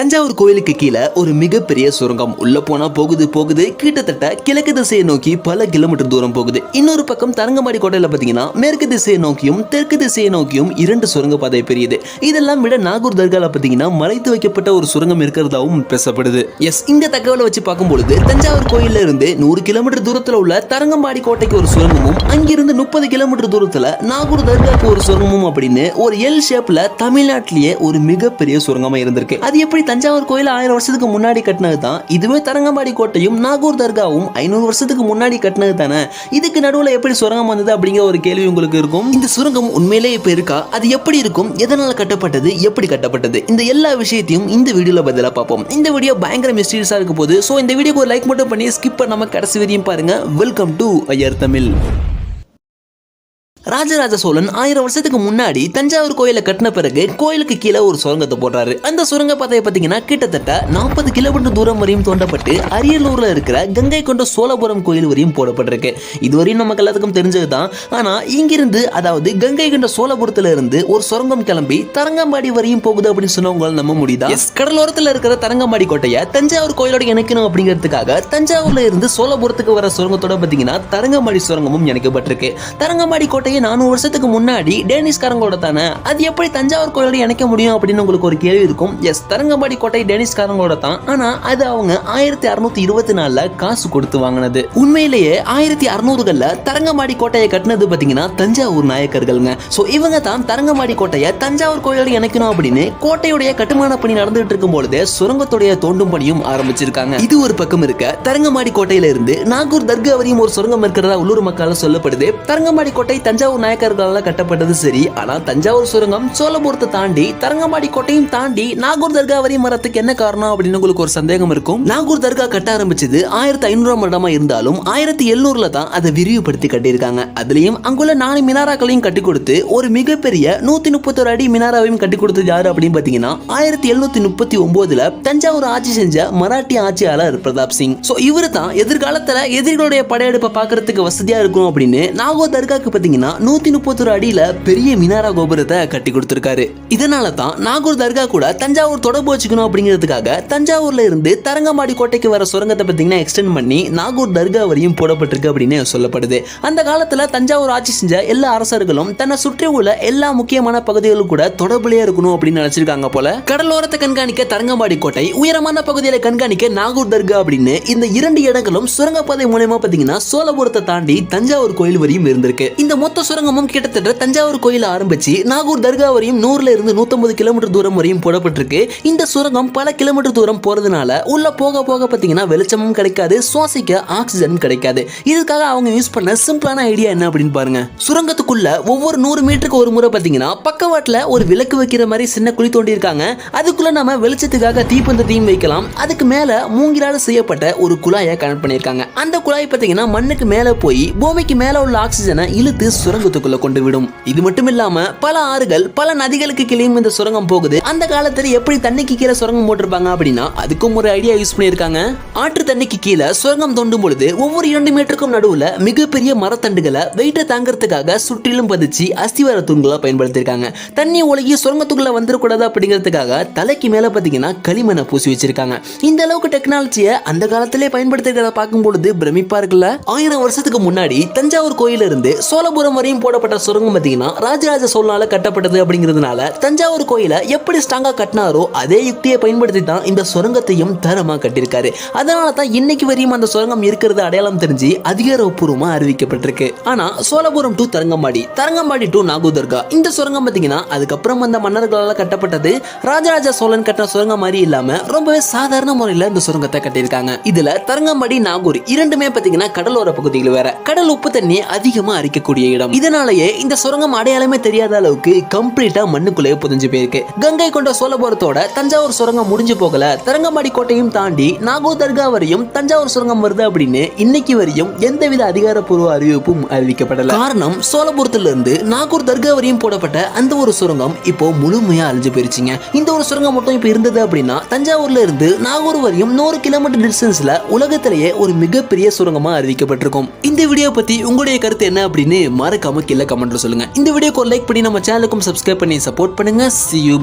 தஞ்சாவூர் கோயிலுக்கு கீழே ஒரு மிகப்பெரிய சுரங்கம். உள்ள போனா போகுது போகுது. கிட்டத்தட்ட கிழக்கு திசையை நோக்கி பல கிலோமீட்டர் தூரம் போகுது. இன்னொரு பக்கம் தரங்கம்பாடி கோட்டையில பாத்தீங்கன்னா மேற்கு திசையை நோக்கியும் தெற்கு திசையை நோக்கியும் இரண்டு சுரங்க பாதை பெரியது. இதெல்லாம் விட நாகூர் தர்கால பாத்தீங்கன்னா மலைத்து வைக்கப்பட்ட ஒரு சுரங்கம் இருக்கிறதாவும் பேசப்படுது. எஸ் இந்த தகவலை வச்சு பார்க்கும்பொழுது தஞ்சாவூர் கோயில்ல இருந்து நூறு கிலோமீட்டர் தூரத்துல உள்ள தரங்கம்பாடி கோட்டைக்கு ஒரு சுரங்கமும் அங்கிருந்து முப்பது கிலோமீட்டர் தூரத்துல நாகூர் தர்காக்கு ஒரு சுரங்கமும் அப்படின்னு ஒரு எல் ஷேப்ல தமிழ்நாட்டிலேயே ஒரு மிகப்பெரிய சுரங்கமா இருந்திருக்கு. அது எப்படி தஞ்சாவூர் கோயில் ஆயிரம் வருஷத்துக்கு முன்னாடி கட்டினது தான் இதுவே தரங்கம்பாடி கோட்டையும் நாகூர் தர்காவும் ஐநூறு வருஷத்துக்கு முன்னாடி கட்டினது தானே? இதுக்கு நடுவில் எப்படி சுரங்கம் வந்தது அப்படிங்கிற ஒரு கேள்வி உங்களுக்கு இருக்கும். இந்த சுரங்கம் உண்மையிலே இப்போ இருக்கா? அது எப்படி இருக்கும்? எதனால் கட்டப்பட்டது? எப்படி கட்டப்பட்டது? இந்த எல்லா விஷயத்தையும் இந்த வீடியோவில் பதிலாக பார்ப்போம். இந்த வீடியோ பயங்கர மிஸ்டீரியஸாக இருக்க போது ஸோ இந்த வீடியோக்கு ஒரு லைக் மட்டும் பண்ணி ஸ்கிப் பண்ணாமல் கடைசி வரையும் பாருங்கள் வெல்கம் டு ஐயர் தமிழ். ராஜராஜ சோழன் ஆயிரம் வருஷத்துக்கு முன்னாடி தஞ்சாவூர் கோயிலை கட்டின பிறகு கோயிலுக்கு கீழே ஒரு சுரங்கத்தை போடுறாரு. அந்த சுரங்க பாதையை பார்த்தீங்கன்னா கிட்டத்தட்ட நாற்பது கிலோமீட்டர் தூரம் வரையும் தோண்டப்பட்டு அரியலூரில் இருக்கிற கங்கை கொண்ட சோழபுரம் கோயில் வரையும் போடப்பட்டிருக்கு. இதுவரையும் நமக்கு எல்லாத்துக்கும் தெரிஞ்சது தான் ஆனால் இங்கிருந்து அதாவது கங்கை கொண்ட சோழபுரத்தில் இருந்து ஒரு சுரங்கம் கிளம்பி தரங்கம்பாடி வரையும் போகுது அப்படின்னு சொன்னவங்களால் நம்ப முடியுதா? கடலோரத்தில் இருக்கிற தரங்கம்பாடி கோட்டையை தஞ்சாவூர் கோயிலோட இணைக்கணும் அப்படிங்கிறதுக்காக தஞ்சாவூர்ல இருந்து சோழபுரத்துக்கு வர சுரங்கத்தோட பார்த்தீங்கன்னா தரங்கம்பாடி சுரங்கமும் இணைக்கப்பட்டிருக்கு. தரங்கம்பாடி கோட்டையை நானூறு வருஷத்துக்கு முன்னாடி டேனிஷ்காரங்களோட தானே அது எப்படி தஞ்சாவூர் கோயிலோட இணைக்க முடியும் அப்படின்னு உங்களுக்கு ஒரு கேள்வி இருக்கும். எஸ் தரங்கம்பாடி கோட்டை டேனிஷ்காரங்களோட தான் ஆனா அது அவங்க ஆயிரத்தி அறுநூத்தி இருபத்தி நாலுல காசு கொடுத்து வாங்கினது. உண்மையிலேயே ஆயிரத்தி அறுநூறுகள்ல தரங்கம்பாடி கோட்டையை கட்டினது பாத்தீங்கன்னா தஞ்சாவூர் நாயக்கர்கள்ங்க. சோ இவங்க தான் தரங்கம்பாடி கோட்டையை தஞ்சாவூர் கோயிலோட இணைக்கணும் அப்படின்னு கோட்டையுடைய கட்டுமான பணி நடந்துட்டு இருக்கும் பொழுது சுரங்கத்துடைய தோண்டும் பணியும் ஆரம்பிச்சிருக்காங்க. இது ஒரு பக்கம் இருக்க தரங்கம்பாடி கோட்டையில இருந்து நாகூர் தர்கா வரையும் ஒரு சுரங்கம் இருக்கிறதா உள்ளூர் மக்களால் சொல்லப்படுது. தரங்கம்பாடி கோட்டை தஞ்சாவூர் நாயக்கர்களால் கட்டப்பட்டது சரி. ஆனால் தஞ்சாவூர் சுரங்கம் சோழபுரத்தை தாண்டி தரங்கம்பாடி கோட்டையும் தாண்டி நாகூர் தர்கா வரையும் வரத்துக்கு என்ன காரணம் அப்படின்னு உங்களுக்கு ஒரு சந்தேகம் இருக்கும். நாகூர் தர்கா கட்ட ஆரம்பிச்சது ஆயிரத்தி ஐநூறாம் வருடமா இருந்தாலும் ஆயிரத்தி எழுநூறுல தான் அதை விரிவுபடுத்தி கட்டியிருக்காங்க. அதுலயும் அங்குள்ள நாலு மினாராக்களையும் கட்டி கொடுத்து ஒரு மிகப்பெரிய நூத்தி முப்பத்தொரு அடி மினாராவையும் கட்டி கொடுத்தது யாரு அப்படின்னு பாத்தீங்கன்னா ஆயிரத்தி எழுநூத்தி முப்பத்தி ஒன்பதுல தஞ்சாவூர் ஆட்சி செஞ்ச மராட்டிய ஆட்சியாளர் பிரதாப் சிங். சோ இவரு தான் எதிர்காலத்துல எதிரிகளுடைய படையெடுப்பை பார்க்கறதுக்கு வசதியா இருக்கும் அப்படின்னு நாகூர் தர்காக்கு பாத்தீங்கன்னா நூத்தி முப்பத்தொரு அடியில பெரிய மினாரா கோபுரத்தை கட்டி கொடுத்திருக்காரு. இதனால தான் நாகூர் தர்கா கூட தஞ்சாவூர் தொடர்பு வச்சுக்கணும் அப்படிங்கிறதுக்காக தஞ்சாவூர்ல இருந்து தரங்கம்பாடி கோட்டைக்கு வர சுரங்கத்தை பார்த்தீங்கன்னா எக்ஸ்டெண்ட் பண்ணி நாகூர் தர்கா வரையும் போடப்பட்டிருக்கு அப்படின்னு சொல்லப்படுது. அந்த காலத்துல தஞ்சாவூர் ஆட்சி செஞ்ச எல்லா அரசர்களும் தன்னை சுற்றி உள்ள எல்லா முக்கியமான பகுதிகளும் கூட தொடர்புலேயே இருக்கணும் அப்படின்னு நினைச்சிருக்காங்க போல. கடலோரத்தை கண்காணிக்க தரங்கம்பாடி கோட்டை உயரமான பகுதிகளை கண்காணிக்க நாகூர் தர்கா அப்படின்னு இந்த இரண்டு இடங்களும் சுரங்கப்பாதை மூலயமா பாத்தீங்கன்னா சோழபுரத்தை தாண்டி தஞ்சாவூர் கோயில் வரையும் இருந்திருக்கு. இந்த மொத்த சுரங்கமும் கிட்டத்தட்ட தஞ்சாவூர் கோயில் ஆரம்பிச்சு நாகூர் தர்கா வரையும் நூறுல இருந்து நூத்தம்பது கிலோமீட்டர் தூரம் வரையும் போடப்பட்டிருக்கு. இந்த சுரங்கம் பல கிலோமீட்டர் தூரம் போறதுனால உள்ள போக போக பாத்தீங்கன்னா வெளிச்சமும் கிடைக்காது சுவாசிக்க ஆக்சிஜன் கிடைக்காது. இதுக்காக அவங்க யூஸ் பண்ண சிம்பிளான ஐடியா என்ன அப்படின்னு பாருங்க. சுரங்கத்துக்குள்ள ஒவ்வொரு நூறு மீட்டருக்கு ஒரு முறை பாத்தீங்கன்னா பக்கவாட்டுல ஒரு விளக்கு வைக்கிற மாதிரி சின்ன குழி தோண்டி இருக்காங்க அதுக்குள்ள நம்ம வெளிச்சத்துக்காக தீப்பந்தத்தையும் வைக்கலாம். அதுக்கு மேல மூங்கிலால செய்யப்பட்ட ஒரு குழாயை கனெக்ட் பண்ணியிருக்காங்க. அந்த குழாய் பாத்தீங்கன்னா மண்ணுக்கு மேல போய் பூமிக்கு மேல உள்ள ஆக்சிஜனை இழுத்து சுரங்கத்துக்குள்ள கொண்டு விடும். இது மட்டும் இல்லாம பல ஆறுகள் பல நதிகளுக்கு கிளியும் இந்த சுரங்கம் போகுது. அந்த காலத்துல எப்படி தண்ணிக்கு கீழே சுரங்கம் போட்டிருப்பாங்க அப்படின்னா அதுக்கும் ஒரு ஐடியா யூஸ் பண்ணியிருக்காங்க. ஆற்று தண்ணிக்கு கீழே சுரங்கம் தோண்டும் பொழுது ஒவ்வொரு இரண்டு மீட்டருக்கும் நடுவுல மிகப்பெரிய மரத்தண்டுகளை வெயிட்டை தாங்கிறதுக்காக சுற்றிலும் பதிச்சு அஸ்திவார தூண்களா பயன்படுத்தியிருக்காங்க. தண்ணி ஒழுகி சுரங்கத்துக்குள்ள வந்துடக்கூடாது அப்படிங்கிறதுக்காக தலைக்கு மேல பாத்தீங்கன்னா களிமண்ணை பூசி வச்சிருக்காங்க. இந்த அளவுக்கு டெக்னாலஜியை அந்த காலத்திலே பயன்படுத்திருக்கிறத பார்க்கும் பொழுது பிரமிப்பா இருக்குல்ல? ஆயிரம் வருஷத்துக்கு முன்னாடி தஞ்சாவூர் கோயிலிருந்து சோழபுரம் வரையும் போடப்பட்ட சுரங்கம் பார்த்தீங்கன்னா ராஜராஜ சோழனால கட்டப்பட்டது அப்படிங்கிறதுனால தஞ்சாவூர் கோயிலை எப்படி ஸ்ட்ராங்காக கட்டினாரோ அதே யுக்தியை பயன்படுத்தி தான் இந்த சுரங்கத்தையும் தரமாக கட்டியிருக்காரு. அதனால தான் இன்னைக்கு வரையும் அந்த சுரங்கம் இருக்கிறது அடையாளம் தெரிஞ்சு அதிகாரப்பூர்வமாக அறிவிக்கப்பட்டிருக்கு. ஆனால் சோழபுரம் டு தரங்கம்பாடி தரங்கம்பாடி டு நாகூர் தர்கா இந்த சுரங்கம் பார்த்தீங்கன்னா அதுக்கப்புறம் அந்த மன்னர்களால் கட்டப்பட்டது ராஜராஜ சோழன் கட்டின சுரங்கம் மாதிரி இல்லாம ரொம்பவே சாதாரண முறையில் இந்த சுரங்கத்தை கட்டியிருக்காங்க. இதுல தரங்கம்பாடி நாகூர் இரண்டுமே பார்த்தீங்கன்னா கடலோர பகுதிகள் வேற. கடல் உப்பு தண்ணி அதிகமாக அரிக்கக்கூடிய இடம். இதனாலேயே இந்த சுரங்கம் அடையாளமே தெரியாத அளவுக்கு கம்ப்ளீட்டா மண்ணுக்குள்ளேயே புதஞ்சு போயிருக்கு. கங்கை கொண்ட சோழபுரத்தோட தஞ்சாவூர் சுரங்கம் முடிஞ்சு போகல. தரங்கம்பாடி கோட்டையும் தாண்டி நாகூர் தர்கா வரையும் தஞ்சாவூர் சுரங்கம் வருது அப்படின்னு இன்னைக்கு வரையும் எந்தவித அதிகாரப்பூர்வ அறிவிப்பும் அறிவிக்கப்படல. காரணம் சோழபுரத்துல இருந்து நாகூர் தர்கா வரையும் போடப்பட்ட அந்த ஒரு சுரங்கம் இப்போ முழுமையா அழிஞ்சு போயிருச்சுங்க. இந்த ஒரு சுரங்கம் மட்டும் இப்போ இருந்தது அப்படின்னா தஞ்சாவூர்ல இருந்து நாகூர் வரையும் நூறு கிலோமீட்டர் டிஸ்டன்ஸ்ல உலகத்திலேயே ஒரு மிகப்பெரிய சுரங்கமா அறிவிக்கப்பட்டிருக்கும். இந்த வீடியோ பத்தி உங்களுடைய கருத்து என்ன அப்படின்னு மறக்காம கீழே கமெண்ட்ல சொல்லுங்க. இந்த வீடியோக்கு லைக் பண்ணி நம்ம சேனலுக்கும் சப்ஸ்கிரைப் பண்ணி சப்போர்ட் பண்ணுங்க. See you